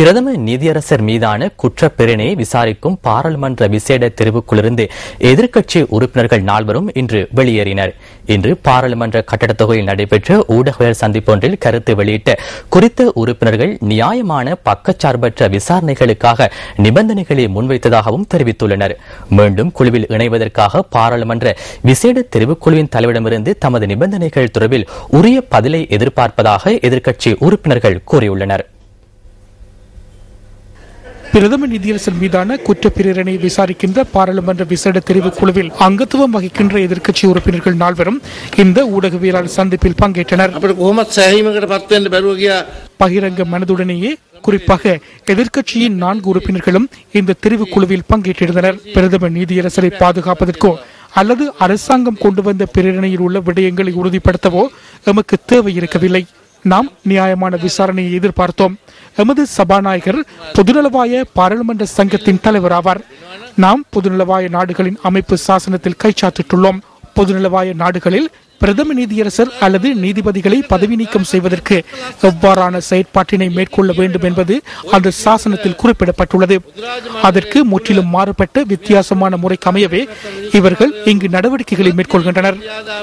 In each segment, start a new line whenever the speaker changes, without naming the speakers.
பிரதம நீதியரசர் மீதான குற்றப்பிரணையை விசாரிக்கும் பாராளுமன்ற விசேட தெரிவுக்குள்ளிருந்து எதிர்க்கட்சி உறுப்பினர்கள் நால்வரும் இன்று வெளியேறினர். இன்று பாராளுமன்ற கட்டடத் தொகையில் நடைபெற்ற ஊடகவியல் சந்திப்பொன்றில் கருத்து வெளியிட்ட குறித்த உறுப்பினர்கள் நியாயமான பக்கச்சார்பற்ற விசாரணைகளுக்காக நிபந்தனைகளை முன்வைத்ததாகவும் தெரிவித்துள்ளனர். மீண்டும் குழுவில் இணைவதற்காக பாராளுமன்ற விசேட தெரிவுக்குழுவின் தலைவரிடமிருந்து தமது நிபந்தனைகள் தொடர்பில் உரிய பதிலை எதிர்பார்ப்பதாக எதிர்க்கட்சி உறுப்பினர்கள் கூறியுள்ளனர்.
பிரதம நிதியரசன் மீதான குற்றப்பிரேரணை விசாரிக்கின்ற பாராளுமன்ற விசேட தெரிவு குழுவில் அங்கத்துவம் வகிக்கின்ற எதிர்க்கட்சி உறுப்பினர்கள் நால்வரும் இந்த ஊடகவியலாளர் சந்திப்பில் பங்கேற்றனர். பகிரங்க மனதுடனேயே குறிப்பாக எதிர்க்கட்சியின் நான்கு உறுப்பினர்களும் இந்த தெரிவு குழுவில் பங்கேற்றிருந்தனர். பிரதம நீதியரசரை பாதுகாப்பதற்கோ அல்லது அரசாங்கம் கொண்டு வந்த பிரேரணையில் உள்ள விடயங்களை உறுதிப்படுத்தவோ எமக்கு தேவை இருக்கவில்லை நாம் நியாயமான விசாரணையை எதிர்பார்த்தோம். எமது சபாநாயகர் பொதுநலவாய பாராளுமன்ற சங்கத்தின் தலைவர் ஆவார் நாம் பொதுநலவாய நாடுகளின் அமைப்பு சாசனத்தில் கைச்சாத்திட்டுள்ளோம் பொதுநலவாய நாடுகளில் பிரதம நீதியரசர் அல்லது நீதிபதிகளை பதவி நீக்கம் செய்வதற்கு எவ்வாறான செயற்பாட்டினை மேற்கொள்ள வேண்டும் என்பது அந்த சாசனத்தில் குறிப்பிடப்பட்டுள்ளது அதற்கு முற்றிலும் மாறுபட்ட வித்தியாசமான முறைக்கு அமையவே இவர்கள் இங்கு நடவடிக்கைகளை மேற்கொள்கின்றனர்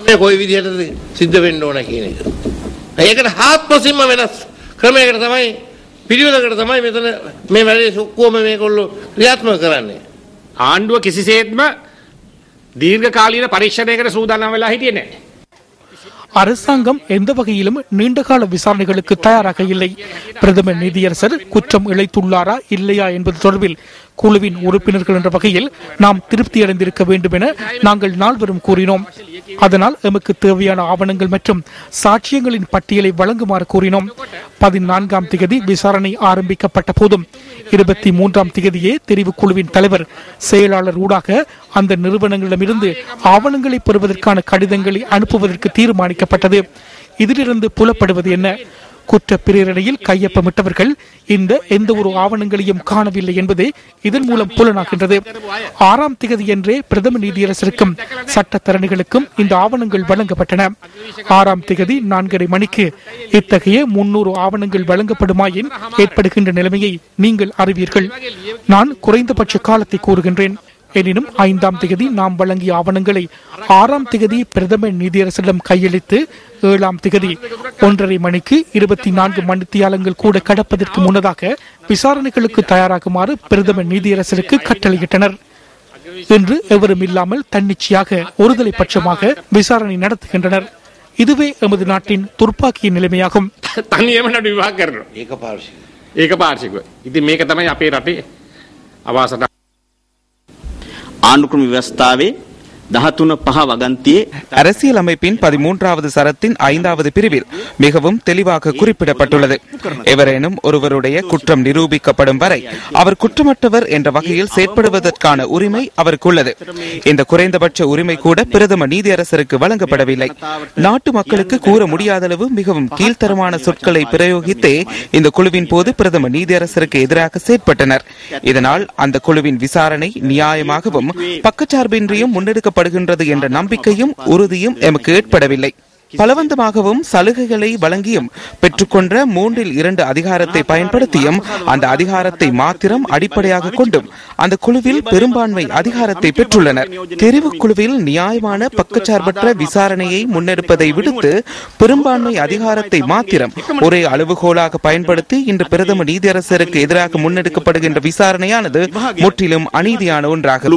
මේ කොයි විදිහටද සිද්ධ වෙන්න ඕන කියන එක. ඒකට හාත්පසින්ම වෙනස් ක්‍රමයකට තමයි පිළිවෙලකට තමයි මෙතන මේ වැඩේ ඔක්කොම මේගොල්ලෝ ක්‍රියාත්මක කරන්නේ.
ආණ්ඩුව කිසිසේත්ම දීර්ඝ කාලීන පරීක්ෂණයකට සූදානම් වෙලා හිටියේ නැහැ.
அரசாங்கம் எந்த வகையிலும் நீண்டகால விசாரணைகளுக்கு தயாராக இல்லை. பிரதமர் நீதியரசர் குற்றம் இழைத்துள்ளாரா இல்லையா என்பது தொடர்பில் குழுவின் உறுப்பினர்கள் என்ற வகையில் நாம் திருப்தி அடைந்திருக்க வேண்டும் என நாங்கள் நால்வரும் கூறினோம். அதனால் எமக்கு தேவையான ஆவணங்கள் மற்றும் சாட்சியங்களின் பட்டியலை வழங்குமாறு கூறினோம். பதினான்காம் திகதி விசாரணை ஆரம்பிக்கப்பட்ட போதும் இருபத்தி மூன்றாம் திகதியே தெரிவுக்குழுவின் தலைவர் செயலாளர் ஊடாக அந்த நிறுவனங்களிடமிருந்து ஆவணங்களை பெறுவதற்கான கடிதங்களை அனுப்புவதற்கு தீர்மானிக்கப்பட்டது இதிலிருந்து புலப்படுவது என்ன? குற்ற பிரேரணையில் கையொப்பமிட்டவர்கள் இந்த எந்த ஒரு ஆவணங்களையும் காணவில்லை என்பதே இதன் மூலம் புலனாகின்றது ஆறாம் திகதியன்றே பிரதம நீதியரசருக்கும் சட்டத்தரணிகளுக்கும் இந்த ஆவணங்கள் வழங்கப்பட்டன. ஆறாம் திகதி நான்கரை மணிக்கு இத்தகைய முன்னூறு ஆவணங்கள் வழங்கப்படுமாயின் ஏற்படுகின்ற நிலைமையை நீங்கள் அறிவீர்கள். நான் குறைந்தபட்ச காலத்தை கூறுகின்றேன். எனினும் ஐந்தாம் தேதி நாம் வழங்கிய ஆவணங்களை ஆறாம் தேதி பிரதம நீதியரசிடம் கையளித்து ஏழாம் தேதி ஒன்றரை மணிக்கு இருபத்தி நான்கு மணித்தியாலங்கள் கூட கடப்பதற்கு முன்னதாக விசாரணைகளுக்கு தயாராகுமாறு பிரதம நீதியரசருக்கு கட்டளையிட்டனர். இன்று எவரும் இல்லாமல் தன்னிச்சையாக ஒருதலை பட்சமாக விசாரணை நடத்துகின்றனர். இதுவே எமது நாட்டின் துர்ப்பாக்கிய நிலைமையாகும்.
இது மேக தமை அப்பே ராட்டி அவாச
ආණ්ඩුක්‍රම ව්‍යවස්ථාවේ
அரசியல் அமைப்பின் பதிமூன்றாவது சரத்தின் ஐந்தாவது பிரிவில் மிகவும் தெளிவாக குறிப்பிடப்பட்டுள்ளது. எவரேனும் ஒருவருடைய குற்றம் நிரூபிக்கப்படும் வரை அவர் குற்றமற்றவர் என்ற வகையில் செயற்படுவதற்கான உரிமை அவருக்கு உள்ளது இந்த குறைந்தபட்ச உரிமை கூட பிரதம நீதியரசருக்கு வழங்கப்படவில்லை. நாட்டு மக்களுக்கு கூற முடியாத அளவு மிகவும் கீழ்த்தரமான சொற்களை பிரயோகித்தே இந்த குழுவின் போது பிரதம நீதியரசருக்கு எதிராக செயற்பட்டனர். இதனால் அந்த குழுவின் விசாரணை நியாயமாகவும் பக்கச்சார்பின்றியும் முன்னெடுக்கப்படுகின்றது என்ற நம்பிக்கையும் உறுதியும் எமக்கு ஏற்படவில்லை. பலவந்தமாகவும் சலுகைகளை வழங்கியும் பெற்றுக்கொண்ட மூன்றில் இரண்டு அதிகாரத்தை பயன்படுத்தியும் அந்த அதிகாரத்தை மாத்திரம் அடிப்படையாக கொண்டும் அந்த குழுவில் பெரும்பான்மை அதிகாரத்தை பெற்றுள்ளனர். தெரிவு குழுவில் நியாயமான பக்கச்சார்பற்ற விசாரணையை முன்னெடுப்பதை விடுத்து பெரும்பான்மை அதிகாரத்தை மாத்திரம் ஒரே அளவுகோலாக பயன்படுத்தி இன்று பிரதம நீதியரசருக்கு எதிராக முன்னெடுக்கப்படுகின்ற விசாரணையானது முற்றிலும் அநீதியான ஒன்றாகும்.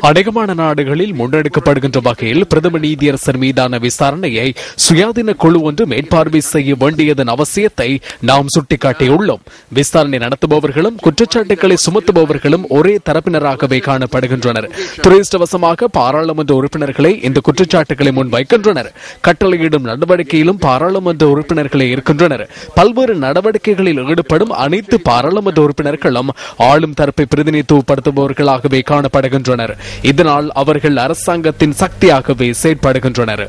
அநேகமான நாடுகளில் முன்னெடுக்கப்படுகின்ற வகையில் பிரதம நீதியரசர் மீதான விசாரணையை சுயாதீன குழு ஒன்று மேற்பார்வை செய்ய வேண்டியதன் அவசியத்தை நாம் சுட்டிக்காட்டியுள்ளோம். விசாரணை நடத்துபவர்களும் குற்றச்சாட்டுகளை சுமத்துபவர்களும் ஒரே தரப்பினராகவே காணப்படுகின்றனர். துரதிருஷ்டவசமாக பாராளுமன்ற உறுப்பினர்களை இந்த குற்றச்சாட்டுகளை முன்வைக்கின்றனர். கட்டளையிடும் நடவடிக்கையிலும் பாராளுமன்ற உறுப்பினர்களே இருக்கின்றனர். பல்வேறு நடவடிக்கைகளில் ஈடுபடும் அனைத்து பாராளுமன்ற உறுப்பினர்களும் ஆளும் தரப்பை பிரதிநிதித்துவப்படுத்துபவர்களாகவே காணப்படுகின்றனர். இதனால் அவர்கள் அரசாங்கத்தின் சக்தியாகவே செயற்படுகின்றனர்.